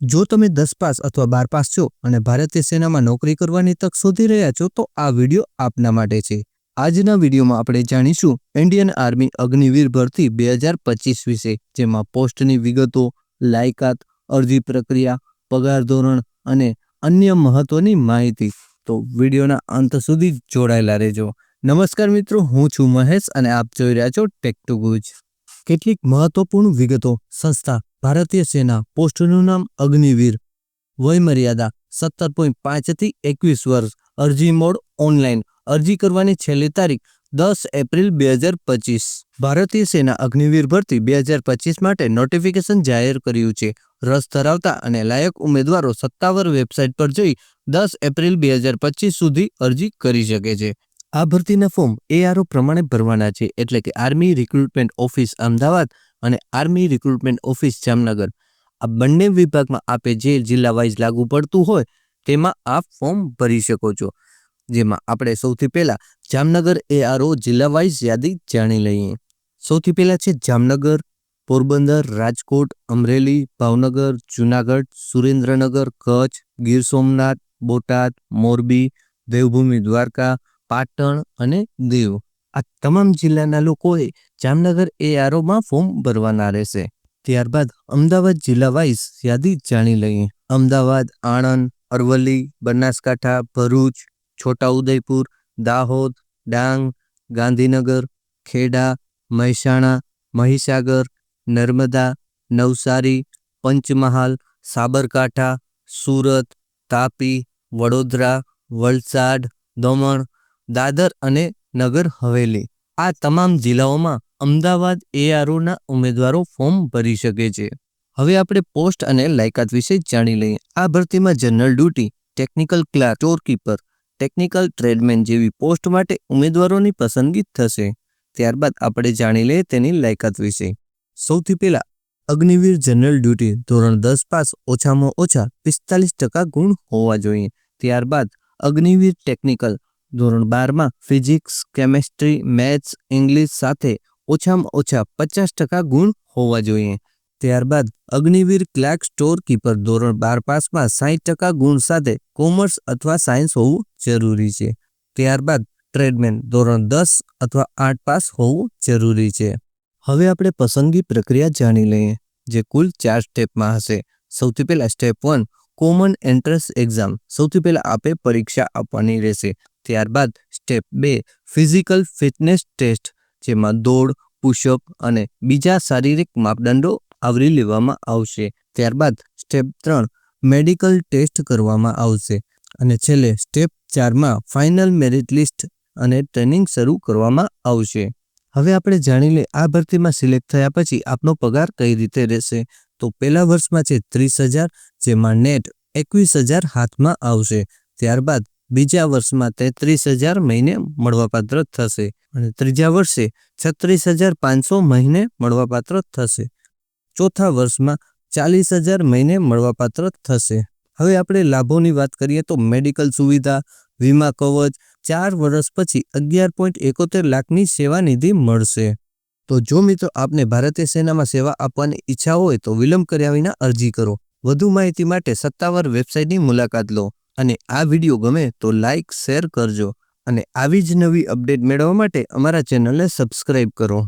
જો તમે દસ પાસ અથવા બાર પાસ છો અને ભારતીય સેનામાં નોકરી કરવાની તક શોધી રહ્યા છો, તો આ વીડિયો આપના માટે છે. આજના વિડીયોમાં આપણે જાણીશું ઇન્ડિયન આર્મી અગ્નિવીર ભરતી બે હજાર પચીસ વિશે, જેમાં પોસ્ટની વિગતો, લાયકાત, અરજી પ્રક્રિયા, પગાર ધોરણ અને અન્ય મહત્વની માહિતી. તો વિડીયોના અંત સુધી જોડાયેલા રહેજો. નમસ્કાર મિત્રો, હું છું મહેશ અને આપ જોઈ રહ્યા છો ટેક ટુ ગુજ કેટલીક મહત્વપૂર્ણ વિગતો સંસ્થા ભારતીય સેના પોસ્ટનું નામ અગ્નિવીર. વયમર્યાદા સત્તર પોઈન્ટ પાંચથી એકવીસ વર્ષ. અરજી મોડ ઓનલાઈન. અરજી કરવાની છેલ્લી તારીખ દસ એપ્રિલ બે હજાર પચીસ. ભારતીય સેના અગ્નિવીર ભરતી બે હજાર પચીસ માટે નોટિફિકેશન જાહેર કર્યું છે. રસ ધરાવતા અને લાયક ઉમેદવારો સત્તાવાર વેબસાઇટ પર જઈ દસ એપ્રિલ બે હજાર પચીસ સુધી અરજી કરી શકે છે. આ ભરતીના ફોર્મ એઆરઓ પ્રમાણે ભરવાના છે, એટલે કે આર્મી રિક્રુટમેન્ટ ઓફિસ અમદાવાદ અને આર્મી રિક્રુટમેન્ટ ઓફિસ જામનગર. આ બંને વિભાગમાં આપે જે જિલ્લા વાઇઝ લાગુ પડતું હોય, તેમાં આ ફોર્મ ભરી શકો છો. જેમાં આપણે સૌથી પહેલા જામનગર એઆરઓ જિલ્લા વાઇઝ યાદી જાણી લઈએ. સૌથી પહેલાં છે જામનગર, પોરબંદર, રાજકોટ, અમરેલી, ભાવનગર, જુનાગઢ, સુરેન્દ્રનગર, કચ્છ, ગીર સોમનાથ, બોટાદ, મોરબી, દેવભૂમિ દ્વારકા, પાટણ અને દીવ. આ તમામ જિલ્લાના લોકોએ જામનગર એઆરઓમાં ફોર્મ ભરવાના રહેશે. ત્યારબાદ અમદાવાદ જિલ્લા વાઇઝ યાદી જાણી લઈએ. અમદાવાદ, આણંદ, અરવલ્લી, બનાસકાંઠા, ભરૂચ, છોટાઉદેપુર, દાહોદ, ડાંગ, ગાંધીનગર, ખેડા, મહેસાણા, મહીસાગર, નર્મદા, નવસારી, પંચમહાલ, સાબરકાંઠા, સુરત, તાપી, વડોદરા, વલસાડ, દમણ, દાદર અને નગર હવેલી. આ તમામ જિલ્લાઓમાં અમદાવાદ એઆરઓના ઉમેદવારો ફોર્મ ભરી શકે છે. હવે આપણે પોસ્ટ અને લાયકાત વિશે જાણી લઈએ. આ ભરતીમાં general duty, technical clerk storekeeper technical tradesman જેવી પોસ્ટ માટે ઉમેદવારોની પસંદગી થશે. ત્યારબાદ આપણે જાણી લઈએ તેની લાયકાત વિશે. સૌથી પહેલા, અગ્નિવીર જનરલ ડ્યુટી ધોરણ દસ પાસ ઓછામાં ઓછા પિસ્તાલીસ ટકા ગુણ હોવા જોઈએ. ત્યારબાદ, અગ્નિવીર ટેકનિકલ ધોરણ બારમાં ફિઝિક્સ, કેમેસ્ટ્રી, મેથ્સ, ઇંગ્લિશ સાથે ઓછામાં ઓછા પચાસ ટકા ગુણ હોવા જોઈએ. ત્યારબાદ અગ્નિવીર ક્લાર્ક સ્ટોર કીપર ધોરણ બાર પાસમાં સાહીઠ ટકા ગુણ સાથે કોમર્સ અથવા સાયન્સ હોવું જરૂરી છે. ત્યારબાદ ટ્રેડમેન ધોરણ દસ અથવા આઠ પાસ હોવું જરૂરી છે. હવે આપણે પસંદગી પ્રક્રિયા જાણી લઈએ, જે કુલ ચાર સ્ટેપમાં હશે. સૌથી પહેલાં step one, common entrance exam. સૌથી પહેલાં આપે પરીક્ષા આપવાની રહેશે. ત્યારબાદ સ્ટેપ બે, ફિઝિકલ ફિટનેસ ટેસ્ટ, જેમાં દોડ, પુશઅપ અને બીજા શારીરિક માપદંડો આવરી લેવામાં આવશે. ત્યારબાદ સ્ટેપ ત્રણ, મેડિકલ ટેસ્ટ કરવામાં આવશે અને છેલ્લે સ્ટેપ ચારમાં ફાઇનલ મેરિટ લિસ્ટ અને ટ્રેનિંગ શરૂ કરવામાં આવશે. હવે આપણે જાણી લઈએ આ ભરતીમાં સિલેક્ટ થયા પછી આપનો પગાર કઈ રીતે રહેશે. તો પહેલા વર્ષમાં છે ત્રીસ હજાર, જેમાં નેટ એકવીસ હજાર હાથમાં આવશે. ત્યારબાદ બીજા વર્ષમાં તેત્રીસ હજાર મહિને મળવાપાત્ર થશે અને ત્રીજા વર્ષે છત્રીસ હજાર પાંચસો મહિને મળવાપાત્ર થશે. ચોથા વર્ષમાં ચાલીસ હજાર મહિને મળવાપાત્ર થશે. હવે આપણે લાભોની વાત કરીએ તો મેડિકલ સુવિધા, વીમા કવચ, ચાર વર્ષ પછી અગિયાર પોઈન્ટ એકોતેર લાખની સેવા નિધિ મળશે. તો જો મિત્રો આપને ભારતીય સેનામાં સેવા આપવાની ઈચ્છા હોય તો વિલંબ કર્યા વિના અરજી કરો. વધુ માહિતી માટે સત્તાવાર વેબસાઇટની મુલાકાત લો. અને આ વીડિયો ગમે તો લાઇક શેર કરજો અને આવી જ નવી અપડેટ મેળવવા માટે અમારા ચેનલને સબસ્ક્રાઈબ કરો.